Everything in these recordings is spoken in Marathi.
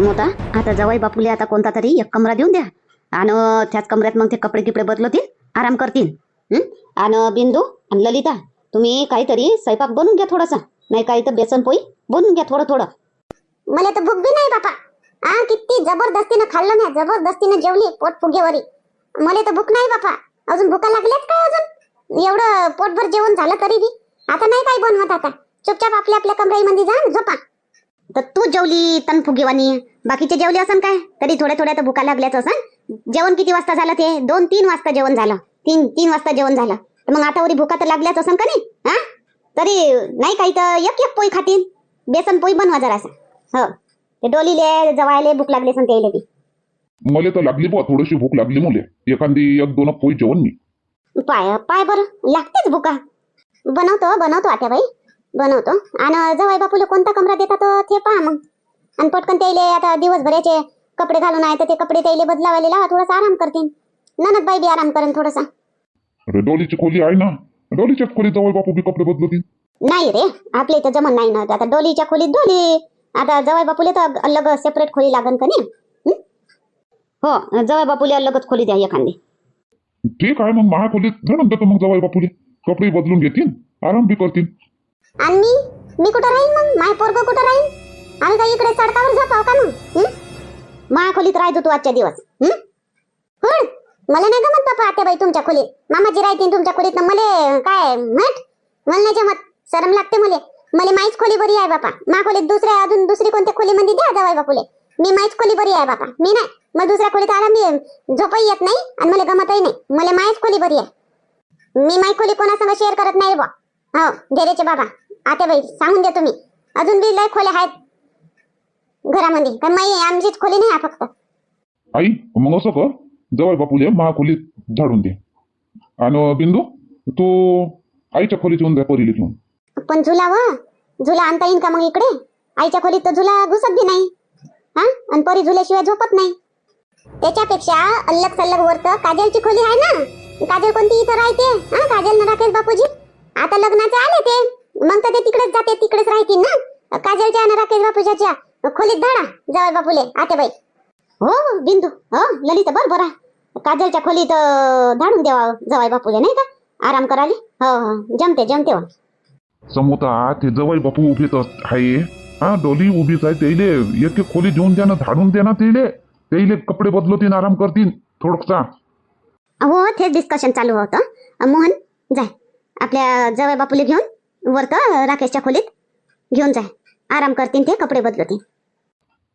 मोठा. आता जवाई बापूले आता कोणता तरी एक कमरा देऊन द्या. आणि त्याच कमऱ्यात मग ते कपडे किपडे बदलतील आराम करतील. आणि बिंदू आणि ललिता तुम्ही काहीतरी स्वयंपाक बनवून घ्या थोडासा. नाही काही तर बेसन पोई बनवून घ्या थोडं थोडं. मला तर भूक बी नाही बापा. हा किती जबरदस्तीनं खाल्लं ना जबरदस्तीनं जेवली पोट फुगेवरी. मला तर भूक नाही बापा. अजून भुका लागल्यात काय अजून? एवढं पोटभर जेवण झालं तरी बी. आता नाही काय बनवत आता. चुपचाप आपल्या आपल्या कमराईमध्ये जा झोपा. तर तू जेवली तन फुगेवानी बाकीचे जेवले असन काय? तरी थोड्या थोड्या तर भुका लागल्याच असन. जेवण किती वाजता झालं ते? दोन तीन वाजता जेवण झालं. तीन तीन वाजता जेवण झालं. तर मग आता वरी भुका तर लागल्याच असन का नाही? हा? तरी नाही काही तर एक एक पोळी खातील. बेसन पोळी बनवा जरासा. हो. ते डोलीले जवायले भूक लागली असन त्याले बी. मला तर लागली बुवा थोडीशी भूक लागली मुले. एखादी एक दोन पोळी जेवण मी. पाय पाय बरं. लागतेच भुका. बनवतो बनवतो आता बाई बनवतो. आणि जवाई बापूला कोणता कमरा देतात ते पहा मग. आणि पटकन त्याले आता दिवसभराचे कपडे घालून आहे तर ते कपडे त्याले बदलावायला लावा थोडासा आराम करतील ननद बाई बी आराम करेन थोडासा. अरे डोलीची खोली आहे ना? डोलीच्याच खोलीत जवळ बापू बी कपडे बदलतील? नाही रे आपल्या इथं जमन नाही ना. आता डोलीच्या खोलीत डोली. आता जवाई बापूले तर अलग सेपरेट खोली लागन का नाही? हं? जवाई बापूले अलगच खोली द्या एखादी. ठीक आहे मग महा खोलीत धरून देतो मग जवळ बापूले. कपडे बदलून घेतील आराम बी करतील आणि मी मी कुठं राहीन मग? माय पोरग कुठं राहीन? आम्ही काय इकडे चढतावर झोपाव का मग? हं? मा खोलीत राहतो तू आजच्या दिवस. मला नाही गमत बापा आत्या बाई तुमच्या खोलीत. मामाजी राहतील तुमच्या खोलीत. मले काय म्हट? मला नाही जमत. लागते मले. मला माहीच खोली बरी आहे बापा. मा खोलीत दुसऱ्या अजून दुसरी कोणत्या खोलीमध्ये द्या जावाय बापूले मी माहीच खोली बरी आहे बापा. मी नाही. मग दुसऱ्या खोलीत आला मी झोपही येत नाही आणि मला गमतही नाही. मला माहीच खोली बरी आहे. मी माई खोली कोणासंग शेअर करत नाही बा. हो धैर्याचे बाबा. आत्या बाई सांगून द्या तुम्ही अजून बी लय खोल्या आहेत. घरामध्ये. कारण माई आमचीच खोली नाही फक्त. आई मग असं कर. जवळ बापूले महा खोलीत झाडून दे. आणि बिंदू तू आईच्या खोलीत येऊन जा परीले घेऊन पण झुला व झुला आणता येईन का मग इकडे? आईच्या खोलीत तर झुला घुसत बी नाही. हा? आणि परी झुल्याशिवाय झोपत नाही. त्याच्यापेक्षा अल्लग सल्लग वरत काजलची खोली आहे ना. काजल कोणती इथं राहते? हा काजल ना राकेश बापूजी? आता लग्नाचे आले ते. मग तर ते तिकडेच जाते तिकडेच राहतील ना. काजलच्या आणि राकेश बापूच्या खोलीत धाडा जवळ बापूले आते बाई हो बिंदू. हो ललिता बर बरा. काजलच्या खोलीत धाडून द्यावा जवाई बापूले नाही का? आराम कराले हो हो जमते जमते हो. समोता ते जवळ बापू उभेच आहे. हा डोली उभीच आहे. त्याइले एक खोली देऊन द्या ना झाडून द्या ना त्याइले त्याइले कपडे बदलतील आराम करतील थोडसा हो तेच डिस्कशन चालू होतं. मोहन जाय. आपल्या जवाई बापूले घेऊन. वरत राकेशच्या खोलीत? घेऊन जाय. आराम करतील ते कपडे बदलतील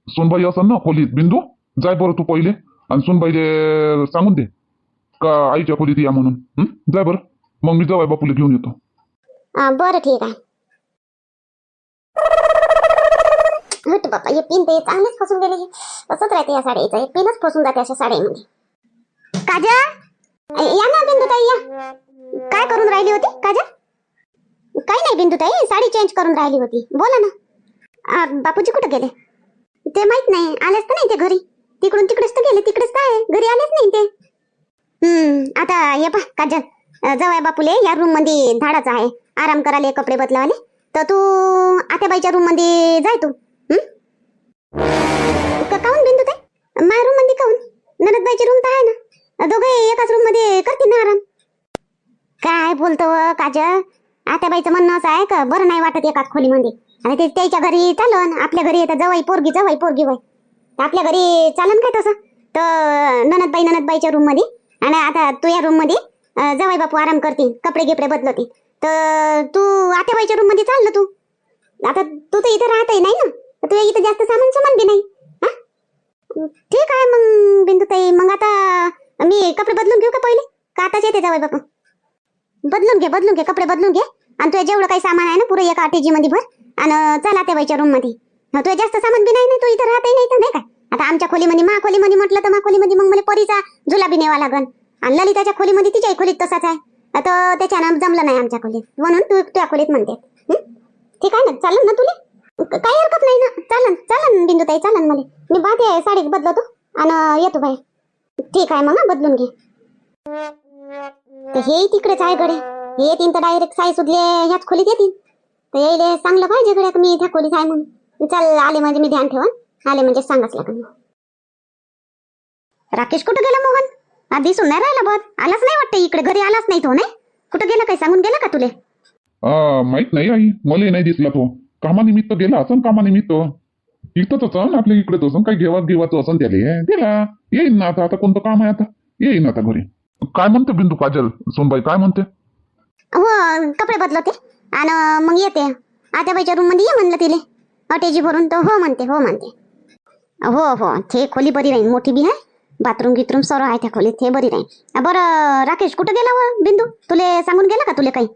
सोनबाई असन ना खोलीत? बिंदू जाय बरं तू पहिले. आणि सोनबाईले सांगून दे. का आईच्या खोलीत या म्हणून? जाय बरं. मग मी जवळ बापूला घेऊन येतो. बरं ठीक आहे. हट बापा हे पिन ते चांगलेच फसून गेले. असंच राहते या साडीचं. हे पिनच फसून जाते अशा साडीमध्ये. काजा या ना बिंदुताई या. काय करून राहिली होती काजा काही नाही बिंदुताई साडी चेंज करून राहिली होती. बोला ना. आ, बापूजी कुठे गेले? ते माहीत नाही. आलेच तर नाही ते घरी. तिकडून तिकडेच तर गेले. तिकडेच तर आहे. घरी आलेच नाही ते. हम्म आता ये पा काजल. जवळ बापूले. या रूममध्ये धाडाच आहे. आराम करायले कपडे बदलावाले. तर तू आत्याबाईच्या रूममध्ये जाय तू. हं? काहून बिंदू ते माझ्या रूममध्ये काहून? ननदबाईची रूम तर आहे ना. दोघे एकाच रूममध्ये करतील ना आराम. काय बोलतो काजल? आता आत्याबाईचं म्हणणं असं आहे का बरं नाही वाटत एकाच खोलीमध्ये. आणि ते त्याच्या घरी चालन आपल्या घरी येतं जवाई पोरगी जवाई पोरगी वय. आपल्या घरी चालन काय तसं? तर ननदबाई ननदबाईच्या रूममध्ये आणि आता तू या रूममध्ये जवाई बापू आराम करतील कपडे गिपडे बदलतील. तर तू आत्याबाईच्या रूममध्ये चाललं तू. आता तू तर इथे राहतही नाही ना? तुझ्या इथं जास्त सामान सामान बी नाही. हा? ठीक आहे मग बिंदुताई. मग आता मी कपडे बदलून घेऊ का पहिले? का आताच येते जवाई बापू? बदलून घे बदलून घे कपडे बदलून घे. आणि तुझ्या जेवढं काही सामान आहे ना पुरं एका आटेजी मध्ये भर. आणि चला तेव्हाच्या रूममध्ये तुझ्या जास्त सामान बी नाही ना तू इथं राहतही नाही नाही का आता आमच्या खोलीमध्ये मा खोलीमध्ये म्हटलं तर मा खोलीमध्ये मग मला परीचा जुलाबी नेवा लागन. आणि ललिताच्या खोलीमध्ये तिच्याही खोलीत तसाच आहे. आता त्याच्यानं जमलं नाही आमच्या खोलीत. म्हणून तू तुझ्या खोलीत म्हणते. ठीक आहे ना? चालन ना तुला? काही हरकत नाही ना. चालन चालन बिंदुताई चालन मला. मी बाधे साडी बदलतो. आणि येतो बाय ठीक आहे मग बदलून घे. हे तिकडेच आहे गडे. येतील तर डायरेक्ट साई सुधले ह्याच खोलीत येतील तर यायले चांगलं पाहिजे गड्या मी त्या खोलीत आहे म्हणून. चल आले म्हणजे मी ध्यान ठेवा आले म्हणजे सांगाच लागेल. राकेश कुठं गेला मोहन? हा दिसून नाही राहिला बघ. आलाच नाही वाटतं इकडे घरी आलाच नाही तो नाही? कुठं गेला काय? सांगून गेला का तुले? माहीत नाही आई. मला नाही दिसला तो. कामानिमित्त गेला असं कामानिमित्त. इथंच असं आपल्या इकडेच असं काही घेवा घेवाचं असं त्याला. गेला. येईन ना आता. आता कोणतं काम आहे आता? येईन आता घरी. काय म्हणते बिंदू काजल सोनबाई काय म्हणते? हो कपडे बदलते आणि मग येते. आत्याबाईच्या रूममध्ये ये म्हणलं तिले. अटेजी भरून तर हो म्हणते हो म्हणते. हो हो. ते खोली बरी राहील मोठी बी आहे. बाथरूम गिथरूम सर्व आहे त्या खोलीत. ते बरी राहील बरं राकेश कुठं गेला व बिंदू? तुले सांगून गेला का तुले काही?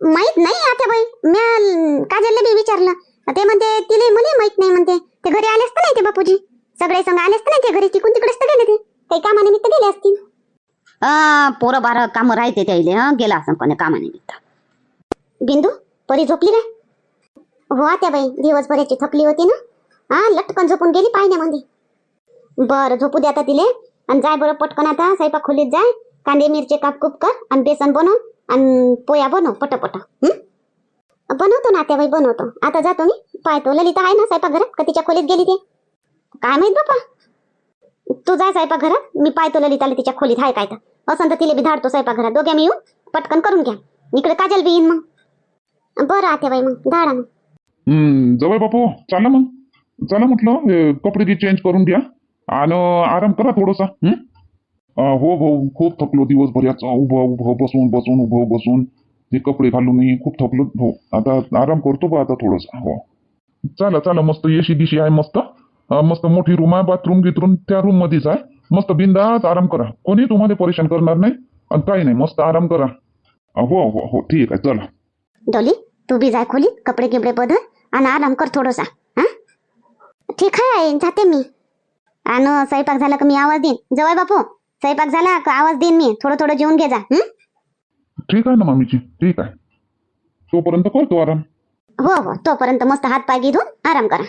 माहीत नाही आत्याबाई म्या काजलला बी विचारलं. ते म्हणते तिले मला माहीत नाही म्हणते. ते घरी आले असतं नाही ते बापूजी? सगळे संग आलेच तर नाही ते घरी? तिकून तिकडेच तर गेले ते. काही कामानिमित्त गेले असतील. पोरं बार कामं राहते त्याइले हा गेला असं कोणी कामानिमित्त. बिंदू परी झोपली रे हो आत्याबाई दिवसभराची थकली होती ना? हा लटकन झोपून गेली पाहिण्यामध्ये बरं झोपू दे आता तिले. आणि जाय बरं पटकन आता स्वयंपाक खोलीत जाय. कांदे मिरचे काप कूप कर आणि बेसन बनव आणि पोया बनव पटपट. बनवतो ना आत्याबाई बनवतो. आता जातो मी. पाहतो. ललिता आहे ना स्वयंपाक घरात का तिच्या खोलीत गेली ते? काय माहीत बापा? तू जाय स्वयंपाक घरात मी पाहतो ललिताला तिच्या खोलीत. आहे काय तर. असं तर तिला बी धाडतो स्वयंपाकघरात. दोघ्या मी येऊ पटकन करून घ्या. इकडे काजल बी येईन मग. बरं आत्याबाई मग. धाडा मग. हम्म जवळ बापू. चला मग. चला म्हटलं हे कपडे गी चेंज करून घ्या. आणि आराम करा थोडासा. हं? अं, हो भाऊ खूप थकलो दिवसभर याचा. उभं उभं बसून बसून उभं बसून. ते कपडे घालूनही खूप थकलो. हो आता आराम करतो बा आता थोडासा. हो. चला चला मस्त येशी दिशी आहे मस्त. अं, मस्त मोठी रूम आहे. बाथरूम गिथरूम त्या रूम मध्येच आहे. मस्त बिंदात आराम करा. कोणी तुम्हाला परेशान करणार नाही आणि काही नाही मस्त आराम करा. हो हो हो ठीक आहे चला. डोली तू बी जाय खोलीत कपडे गिपडे बदल आणि आराम कर थोडासा हा? ठीक आहे जाते मी. आणि स्वयंपाक झाला का मी आवाज देईन. जवळ बापू स्वयंपाक झाला का आवाज देईन मी. थोडं थोडं जेवून घे जा हं? ठीक आहे ना मामीची ठीक आहे. तोपर्यंत करतो आराम. हो हो तोपर्यंत मस्त हात पाय घेऊन आराम करा.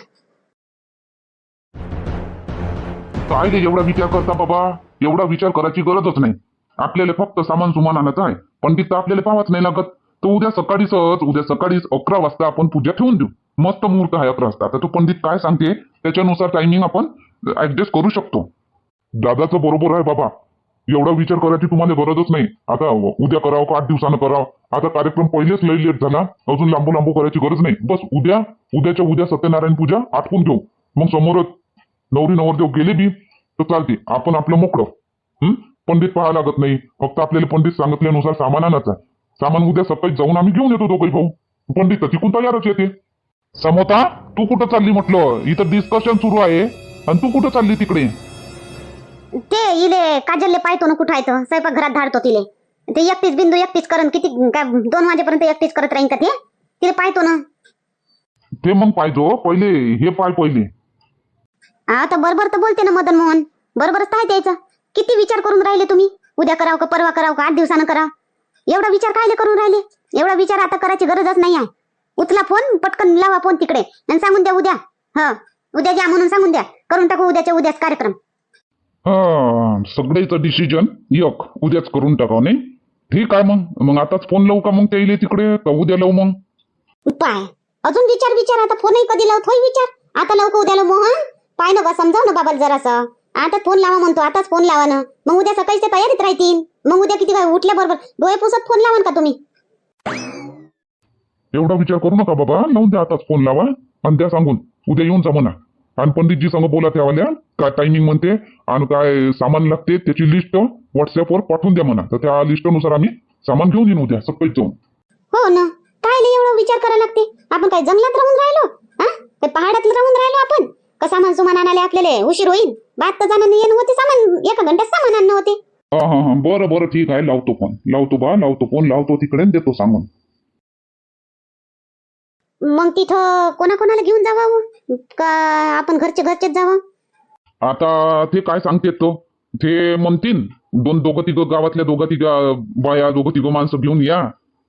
काय रे एवढा विचार करता बाबा. एवढा विचार करायची गरजच नाही. आपल्याला फक्त सामान सुमान आणायचं आहे. पण तिथं आपल्याला पाहावंच नाही लागत. तर उद्या सकाळीच उद्या सकाळीच अकरा वाजता आपण पूजा ठेवून देऊ. मस्त मुहूर्त आहे अकरा वाजता. आता तो पंडित काय सांगते? त्याच्यानुसार टायमिंग आपण ऍडजस्ट करू शकतो. दादाचं बरोबर आहे बाबा. एवढा विचार करायची तुम्हाला गरजच नाही. आता उद्या करावं का? आठ दिवसानं करावं. आता कार्यक्रम पहिलेच लय लेट झाला. अजून लांबू लांबू करायची गरज नाही. बस उद्या उद्याच्या उद्या सत्यनारायण पूजा आटपून घेऊ मग समोरच नवरी नवरदेव गेले बी तर चालते. आपण आपलं मोकळं. हं? पंडित पाहायला लागत नाही. फक्त आपल्याला पंडित सांगितल्यानुसार सामान आणायचं आहे. सामान उद्या सकाळी जाऊन आम्ही घेऊन येतो दोघे भाऊ. पंडित तर तिकून तयारच येते. समोता तू कुठं चालली म्हटलं? इथं डिस्कशन सुरू आहे. आणि तू कुठं चालली तिकडे? ते इले काजलले पाहतो ना कुठं आहे स्वयंपाक घरात धाडतो तिले. ते एकटीच बिंदू एकटीच करन किती काय दोन वाजेपर्यंत एकटीच करत राहीन का ते? तिले पाहतो ना ते मग पाहिजो पहिले हे पाय पहिले. आता बरोबर तर बोलते ना मदन मोहन. बरोबरच काय द्यायचं किती विचार करून राहिले तुम्ही? उद्या करावं का परवा करावं का? आठ दिवसानं करावं. एवढा विचार कायले करून राहिले? एवढा विचार आता करायची गरजच नाही आहे. उचला फोन पटकन लावा फोन तिकडे. आणि सांगून द्या उद्या. ह उद्या घ्या म्हणून सांगून द्या. करून टाकू उद्याच्या उद्याच कार्यक्रम. हा सगळेच डिसिजन एक. उद्याच करून टाकाव नाही? ठीक आहे मग. मग आताच फोन लावू का मग ते येईल तिकडे? का उद्या लावू मग? पाय अजून विचार विचार. आता फोनही कधी लावत होय विचार. आता लावू का उद्या लावू मोहन? पाय ना बा समजाव ना बाबाला जरासं. आता फोन लावा म्हणतो आताच फोन लावा ना. मग उद्या सकाळी ते तयारीत राहतील. मग उद्या किती काय उठल्याबरोबर डोळे पुसत फोन लावा का तुम्ही? एवढा विचार करू नका बाबा. लावून द्या आताच फोन लावा. आणि त्या सांगून उद्या येऊन जा म्हणा. आणि पंडितजी संग बोला त्यावाल्या काय टायमिंग म्हणते आणि काय सामान लागते त्याची लिस्ट व्हॉट्सअपवर पाठवून द्या म्हणा. तर त्या लिस्टनुसार आम्ही सामान घेऊन येईन उद्या सकाळी जाऊन. हो ना. काय एवढा विचार करायला लागते? आपण काय जंगलात राहून राहिलो? हा काय पहाडात राहून राहिलो आपण? का सामान सुमान आणायला आपल्याला? उशीर होईल बात तर जाणं येणं होते सामान एका घंट्यात सामान आणणं होते. हा हा हा. बरं बरं ठीक आहे. लावतो फोन लावतो बा लावतो फोन लावतो तिकडे देतो सांगून मग तिथं कोणाकोणाला घेऊन जावं? का आपण घरचे घरचेच जावं? आता ते काय सांगते तो? ते म्हणतील दोन दोघं तिघं गावातल्या दोघं तिघं बाया दोघं तिघं माणसं घेऊन या.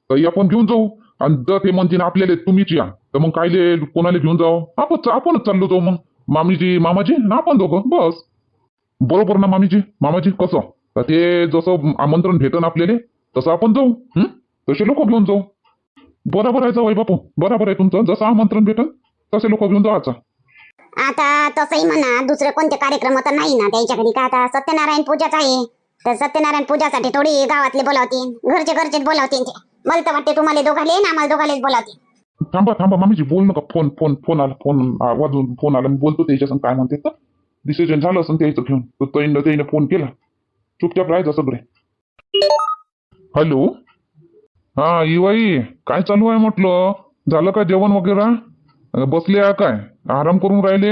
तर आपण घेऊन जाऊ. आणि जर ते म्हणतील आपल्याला तुम्हीच या. तर मग कायले कोणाला घेऊन जाऊ आपण आपणच चाललो जाऊ मग. मामीजी मामाजी? ना आपण दोघं बस. बरोबर ना मामीजी? मामाजी कसं? तर ते जसं आमंत्रण भेटन आपल्याला तसं आपण जाऊ हं? तसे लोक घेऊन जाऊ. बरोबर आहे जाऊ बापू बरोबर आहे तुमचं. जसं आमंत्रण भेटन तसे लोक घेऊन जायचं आता. तसंही म्हणा दुसरे कोणते कार्यक्रम तर नाही ना त्यांच्या घरी. का आता सत्यनारायण पूजाच आहे. तर सत्यनारायण पूजासाठी थोडी गावातले बोलावतील घरचे घरचेच बोलावतील ते. मला तर वाटते तुम्हाला दोघाले ना आम्हाला दोघालेच बोलावतील. थांबा थांबा. मामीजी बोल नका. फोन फोन फोन आला फोन वाजून फोन आला. मी बोलतो त्याच्या काय म्हणते तर. डिसिजन झालं असं त्याचं घेऊन. तर तईनं त्याने फोन केला. चुपचाप राहायचं सगळे. हॅलो हा इवाई काय चालू आहे म्हटलं? झालं का जेवण वगैरे? बसले आहे काय? आराम करून राहिले?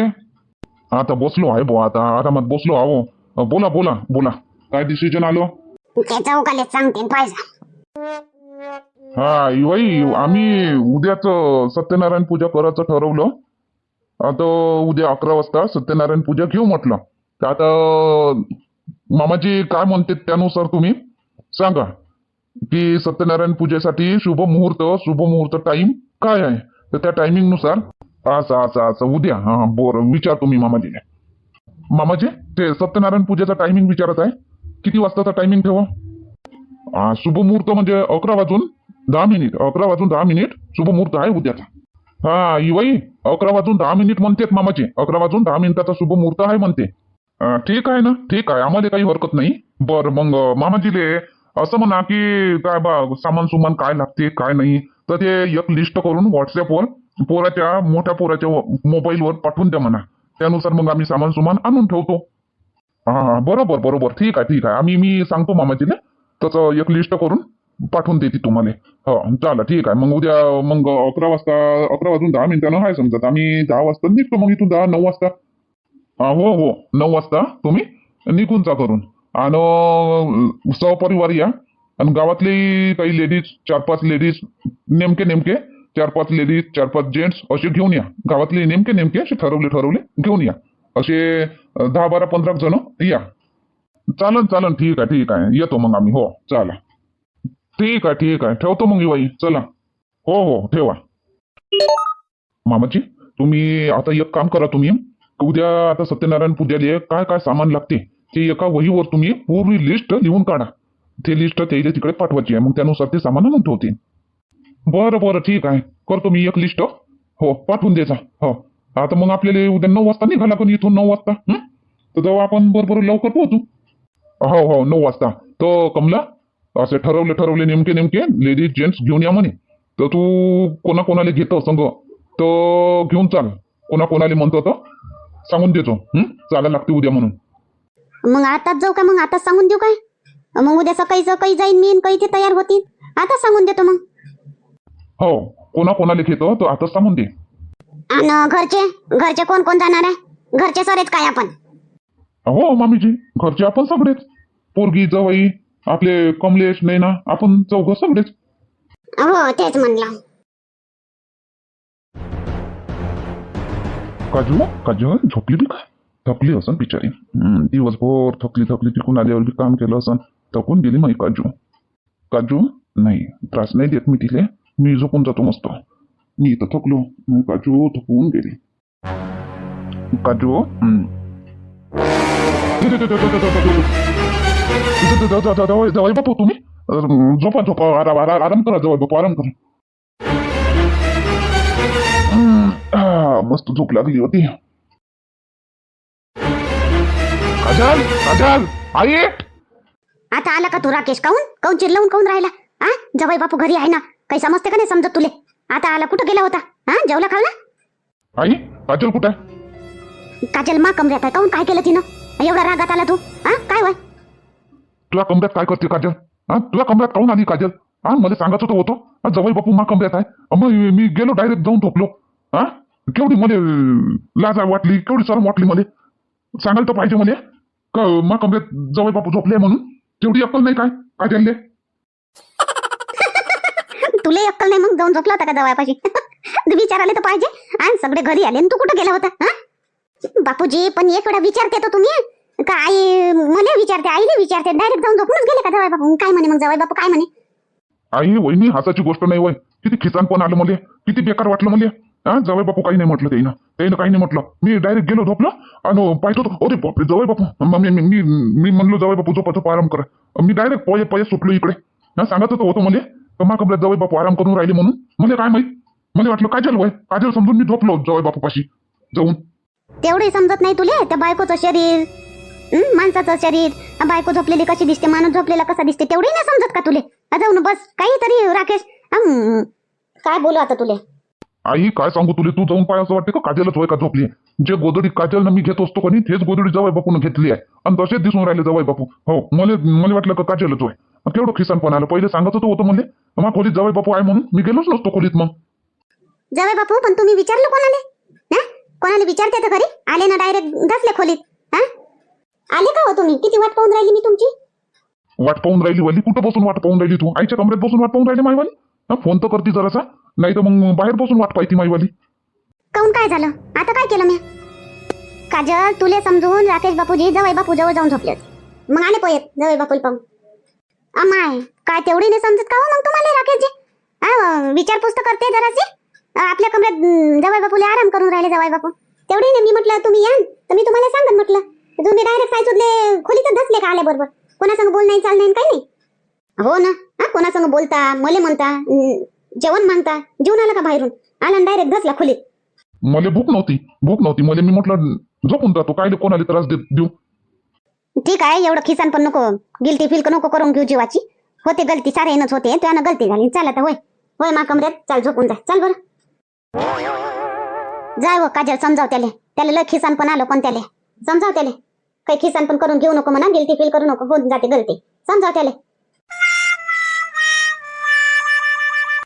आता बसलो आहे बुवा आता आरामात बसलो आहो. बोला बोला बोला. काय डिसिजन आलं? ते हा इवाई आम्ही उद्याच सत्यनारायण पूजा करायचं ठरवलं. आता उद्या अकरा वाजता सत्यनारायण पूजा घेऊ म्हटलं. तर आता मामाजी काय म्हणते त्यानुसार तुम्ही सांगा की सत्यनारायण पूजेसाठी शुभ मुहूर्त शुभ मुहूर्त टाइम काय आहे? तर त्या टायमिंगनुसार असं असं असं उद्या हा बोर विचार तुम्ही मामाजीने मामाजी ते सत्यनारायण पूजेचा टायमिंग विचारत आहे. किती वाजताचा टायमिंग ठेवा? हा, शुभ मुहूर्त म्हणजे अकरा वाजून दहा मिनिट अकरा वाजून दहा मिनिट शुभ मुहूर्त आहे उद्याचा. हा इवाई अकरा वाजून दहा मिनिट म्हणतेत मामाचे अकरा वाजून दहा मिनिटाचा शुभ मुहूर्त आहे म्हणते. ठीक आहे ना? ठीक आहे आम्हाला काही हरकत नाही. बरं मग मामाजीले असं म्हणा की काय बा सामान सुमान काय लागते काय नाही तर ते एक लिस्ट करून व्हॉट्सअपवर पोराच्या मोठ्या पोराच्या मोबाईलवर पाठवून द्या म्हणा. त्यानुसार मग आम्ही सामान सुमान आणून ठेवतो. हा हा बरोबर बरोबर ठीक आहे ठीक आहे. आम्ही मी सांगतो मामाजीले. तसं एक लिस्ट करून पाठवून देते तुम्हाला. हो चालेल ठीक आहे. मग उद्या मग अकरा वाजता अकरा वाजून दहा मिनिटानं आहे समजा. आम्ही दहा वाजता निघतो मग इथून दहा नऊ वाजता. हो हो नऊ वाजता तुम्ही निघून जा करून आणि सहपरिवार या. आणि गावातले काही लेडीज चार पाच लेडीज नेमके नेमके चार पाच लेडीज चार पाच जेंट्स असे घेऊन या. गावातले नेमके नेमके असे ठरवले ठरवले घेऊन या. असे दहा बारा पंधरा जण या. चालन चालन. ठीक आहे ठीक आहे. येतो मग आम्ही. हो चाला ठीक आहे ठीक आहे. ठेवतो मग बाई चला. हो हो. ठेवा. मामाजी तुम्ही आता एक काम करा तुम्ही. उद्या आता सत्यनारायण पूजाले काय काय सामान लागते ते एका वहीवर तुम्ही पूर्ण लिस्ट लिहून काढा. ते लिस्ट त्याला तिकडे पाठवायची आहे. मग त्यानुसार ते सामान आणून ठेवतील बरं बरं. ठीक आहे. करतो मी एक लिस्ट हो पाठवून द्यायचा हो. आता मग आपल्याला उद्या नऊ वाजता निघाला पण इथून नऊ वाजता? तर जेव्हा आपण बरोबर लवकर पोहोचू. हो हो. नऊ वाजता. तो कमला? असे ठरवले ठरवले नेमके नेमके लेडीज जेंट्स घेऊन या म्हणे. तर तू कोणा कोणाला घेतो संग? तो घेऊन चाल. कोणा कोणाला म्हणतो तर सांगून देतो? चालायला लागते उद्या म्हणून. मग आताच जाऊ का मग? आताच सांगून देऊ काय? मग उद्या सकाळी सकाळी जाईन मी काही ते तयार होतील. आता सांगून देतो मग. हो कोणा कोणाला घेतो तो आता सांगून दे. आणि घरचे? घरचे कोण कोण जाणार आहे? घरचे सरेच काय आपण? हो मामीजी. घरचे आपण सगळेच. पोरगी जवाई आपले कमलेश नैना आपण चौघ सगळेच? हो तेच म्हणलं. काजू काजू झोपली बी काय? थकली असन बिचारी. दिवसभर थकली थकली तिकून आल्यावर बी काम केलं असन. थकून गेली माई काजू. काजू नाही त्रास नाही देत मी तिले. मी झोपून जातो मस्त. मी इथं थकलो. काजू थकून गेली. काजू हम्म. जवाई बापू तुम्ही झोपा झोपा आराम आराम करा जवळ बापू आराम करा मस्त झोप लागली होती काजल काजल आई आता आला का तू राकेश? काऊन काऊन चिरलावून काऊन राहिला? हा जवाई बापू घरी आहे ना? काही समजते का नाही समजत तुले? आता आला कुठं गेला होता? हा जेवला खावला? आई काजल कुठे काजल मा कमऱ्यात आहे. काऊन काय केलं तिनं? एवढा रागात आला तू? हा काय वय तुला कमऱ्यात काय करते काजल? हा? तुला कमऱ्यात काऊन आली काजल? हा? मला सांगत होतो होतो. जवळ बापू मा कमऱ्यात आहे. मग मी गेलो डायरेक्ट जाऊन झोपलो. हा? केवढी मला लाजा लाज वाटली केवढी शरम वाटली मला. सांगायला तर पाहिजे मला. मा कमऱ्यात जवळ बापू झोपले म्हणून? तेवढी अक्कल नाही काय काजलले? तुला अक्कल नाही मग जाऊन झोपला होता का जवळपाशी? विचारायला तर पाहिजे. आणि सगळे घरी आले तू कुठं गेला होता बापूजी पण एक वेळा विचारते तो तुम्ही. का आई मला विचारते आईला विचारते डायरेक्ट जाऊन झोपूनच गेले का जवळ बापू? काय म्हणे मग जवळ बापू काय म्हणे? आई वहिनी हसाची गोष्ट नाही वय. किती खिसान पण आलं मला. किती बेकार वाटलं मला. हा जवळ बापू काही नाही म्हटलं त्यानं त्यानं काही नाही म्हटलं. मी डायरेक्ट गेलो झोपलो आणि पाहतो अरे बापरे जवळ बापू मग मी मी मी म्हणलो जवळ बापू झोपा झोपा आराम करा. मी डायरेक्ट पळे पळे सुटलो इकडे. हा सांगत होतो होतो मला. का मा कमल्यात जवळ बापू आराम करून राहिले म्हणून. मला काय माहीत? मला वाटलं काजल वय? काजल समजून मी झोपलो जवळ बापू पाशी जाऊन. तेवढंही समजत नाही तुले? त्या बायकोचं शरीर. हं, माणसाचं शरीर. बायको झोपलेली कशी दिसते माणूस झोपलेला कसा दिसते तेवढंही नाही समजत का तुले? आ, जाऊ ना बस. काहीतरी राकेश. हं, काय बोलू आता तुले? आई काय सांगू तुला? तू जाऊन पाय असं वाटते का? काजलच होय का झोपली? जे गोदडी काजल मी घेत असतो कोणी तेच गोदडी जवाय बापून घेतली आहे. आणि तसेच दिसून राहिले जवाय बापू. हो मला मला वाटलं का काजलच होय. मग केवढं खिसान पण आलं. पहिले सांगत होतं होतं म्हणले मग खोलीत जवाय बापू आहे म्हणून मी गेलोच नसतो खोलीत मग. जावे बापू पण तुम्ही विचारलं कोणाले? हा? कोणाला विचारते तर खरी? आले ना डायरेक्ट घासले खोलीत. हा? आले का हो तुम्ही? किती वाट पाहून राहिली मी तुमची? वाट पाहून राहिली वाली? कुठं बसून वाट पाहून राहिली तू? आईच्या कमरेत बसून वाट पाहून राहिली माईवाली? हा, फोन तर करते जरासा. नाही तर मग बाहेर बसून वाट पाहिजे माईवाली. काऊन काय झालं? आता काय केलं मी? काजल तुले समजून राकेश बापूजी जवळ बापू जवळ जाऊन झोपले होते. मग आले पोयत जवळ बापूला पाहून. अमाय काय तेवढी नाही समजत का हो मग तुम्हाला राकेशजी? हा विचारपूस तर करते जराशी. आपल्या कमऱ्यात जवळ बापूला आराम करून राहिले जवळ बापू. तेवढी नाही मी म्हटलं तुम्ही या. तर मी तुम्हाला सांगन म्हटलं. तुम्ही डायरेक्ट काय सुद्ले खोलीतच धसले का आल्या बरोबर? कोणासंग बोल नाही चाल नाही काही नाही. हो ना. हा कोणासंग बोलता मले म्हणता जेवण मागता जेवण आला का बाहेरून? आला डायरेक्ट धसला खोलीत. मला भूक नव्हती भूक नव्हती. मला मी म्हटलं झोपून जातो काय कोणाला त्रास देत देऊ? ठीक आहे एवढं खिसान पण नको गिल्टी फिल्क नको करून घेऊ जीवाची. होते गलती साऱ्यानंच होते त्यानं गलती झाली. चला तर होय. होय मा कमऱ्यात चाल झोपून जा. चल बरं. जाय हो काजल समजाव त्याले. त्याला लय खिसान पण आलं पण त्याले. समजाव त्याले. काही खिसान पण करून घेऊ नको म्हणा गिल्टी फील करू नको. होऊन जाते गलती. समजाव त्याले.